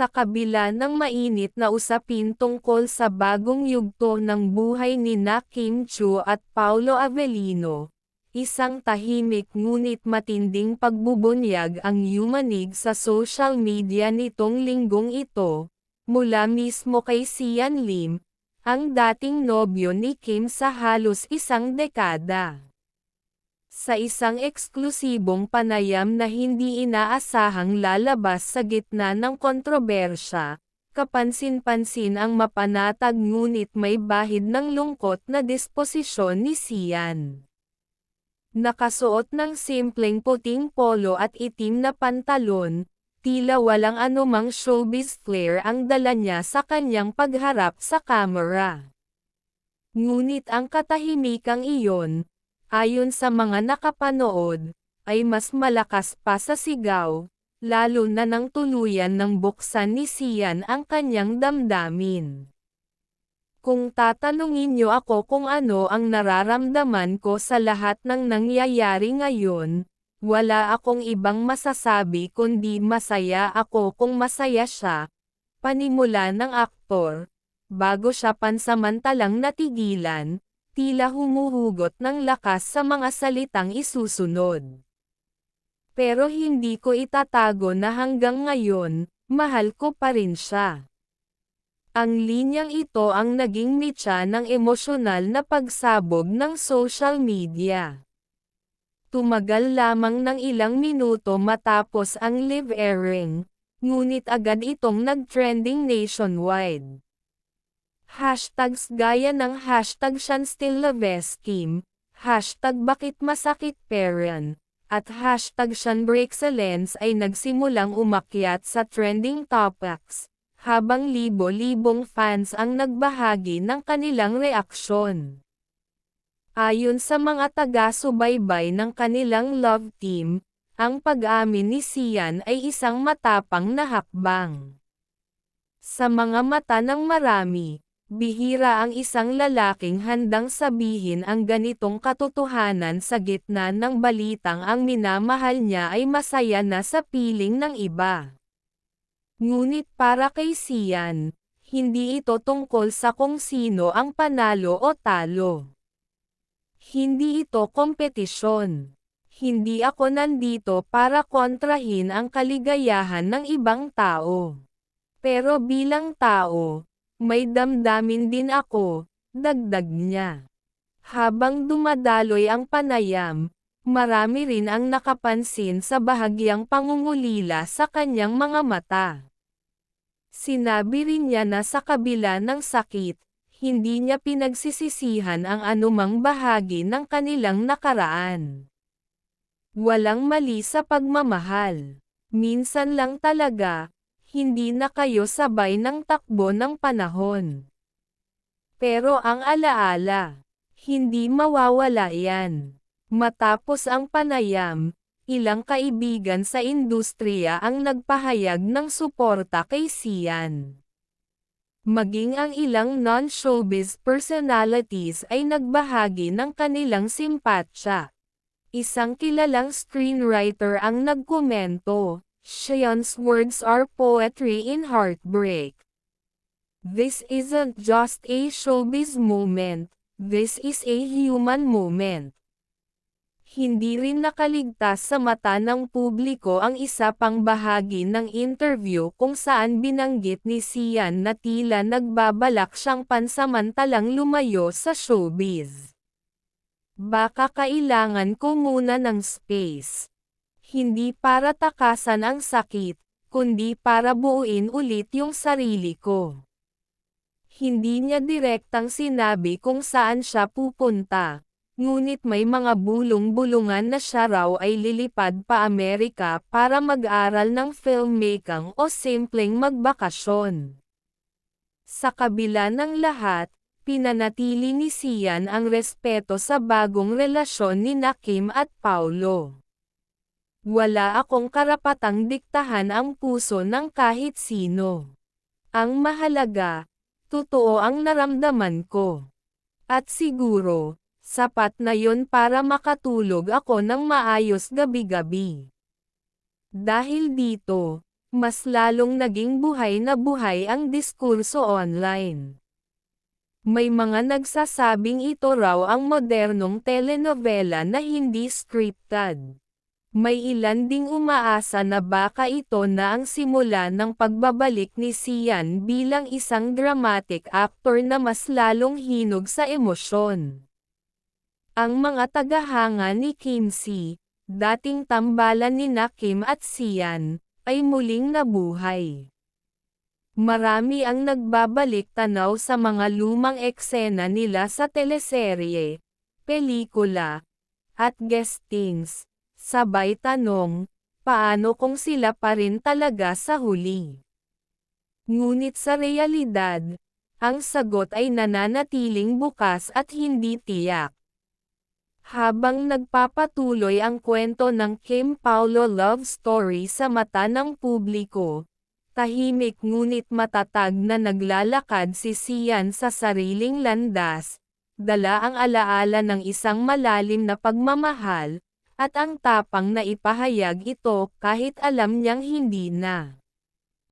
Sa kabila ng mainit na usapin tungkol sa bagong yugto ng buhay ni na Kim Chu at Paulo Avellino, isang tahimik ngunit matinding pagbubunyag ang yumanig sa social media nitong linggong ito, mula mismo kay Sian Lim, ang dating nobyo ni Kim sa halos isang dekada. Sa isang eksklusibong panayam na hindi inaasahang lalabas sa gitna ng kontrobersya, kapansin-pansin ang mapanatag ngunit may bahid ng lungkot na disposisyon ni Sian. Nakasuot ng simpleng puting polo at itim na pantalon, tila walang anumang showbiz flair ang dala niya sa kanyang pagharap sa kamera. Ngunit ang katahimikang iyon, ayon sa mga nakapanood, ay mas malakas pa sa sigaw, lalo na nang tuluyan ng buksan ni Sian ang kanyang damdamin. Kung tatanungin niyo ako kung ano ang nararamdaman ko sa lahat ng nangyayari ngayon, wala akong ibang masasabi kundi masaya ako kung masaya siya, panimula ng aktor, bago siya pansamantalang natigilan, tila humuhugot ng lakas sa mga salitang isusunod. Pero hindi ko itatago na hanggang ngayon, mahal ko pa rin siya. Ang linyang ito ang naging mitya ng emosyonal na pagsabog ng social media. Tumagal lamang ng ilang minuto matapos ang live airing, ngunit agad itong nag-trending nationwide. Hashtags gaya ng hashtag Shanstillavescheme, hashtag bakit masakit parent, at hashtag Shanbreexcellence ay nagsimulang umakyat sa trending topics, habang libo-libong fans ang nagbahagi ng kanilang reaksyon. Ayon sa mga taga-subaybay ng kanilang love team, ang pag-amin ni Sian ay isang matapang na hakbang. Sa mga mata ng marami, Bihira ang isang lalaking handang sabihin ang ganitong katotohanan sa gitna ng balitang ang minamahal niya ay masaya na sa piling ng iba. Ngunit para kay Sian, hindi ito tungkol sa kung sino ang panalo o talo. Hindi ito kompetisyon. Hindi ako nandito para kontrahin ang kaligayahan ng ibang tao. Pero bilang tao, may damdamin din ako, dagdag niya. Habang dumadaloy ang panayam, marami rin ang nakapansin sa bahagyang pangungulila sa kanyang mga mata. Sinabi rin niya na sa kabila ng sakit, hindi niya pinagsisisihan ang anumang bahagi ng kanilang nakaraan. Walang mali sa pagmamahal. Minsan lang talaga, hindi na kayo sabay ng takbo ng panahon. Pero ang alaala, hindi mawawala yan. Matapos ang panayam, ilang kaibigan sa industriya ang nagpahayag ng suporta kay Sian. Maging ang ilang non-showbiz personalities ay nagbahagi ng kanilang simpatsya. Isang kilalang screenwriter ang nagkomento, Sean's words are poetry in heartbreak. This isn't just a showbiz moment, this is a human moment. Hindi rin nakaligtas sa mata ng publiko ang isa pang bahagi ng interview kung saan binanggit ni Sian na tila nagbabalak siyang pansamantalang lumayo sa showbiz. Baka kailangan ko muna ng space hindi para takasan ang sakit, kundi para buuin ulit yung sarili ko. Hindi niya direktang sinabi kung saan siya pupunta, ngunit may mga bulong-bulungan na siya raw ay lilipad pa Amerika para mag-aral ng filmmaking o simpleng magbakasyon. Sa kabila ng lahat, pinanatili ni Sian ang respeto sa bagong relasyon ni Nakim at Paulo. Wala akong karapatang diktahan ang puso ng kahit sino. Ang mahalaga, totoo ang naramdaman ko. At siguro, sapat na yon para makatulog ako ng maayos gabi-gabi. Dahil dito, mas lalong naging buhay na buhay ang diskurso online. May mga nagsasabing ito raw ang modernong telenovela na hindi scripted. May ilan ding umaasa na baka ito na ang simula ng pagbabalik ni Sian bilang isang dramatic actor na mas lalong hinog sa emosyon. Ang mga tagahanga ni Kim Si, dating tambalan ni na Kim at Sian, ay muling nabuhay. Marami ang nagbabalik tanaw sa mga lumang eksena nila sa teleserye, pelikula, at guestings. Sabay tanong, paano kung sila pa rin talaga sa huli? Ngunit sa realidad, ang sagot ay nananatiling bukas at hindi tiyak. Habang nagpapatuloy ang kwento ng Kim Paulo love story sa mata ng publiko, tahimik ngunit matatag na naglalakad si Sian sa sariling landas, dala ang alaala ng isang malalim na pagmamahal, at ang tapang na ipahayag ito kahit alam niyang hindi na.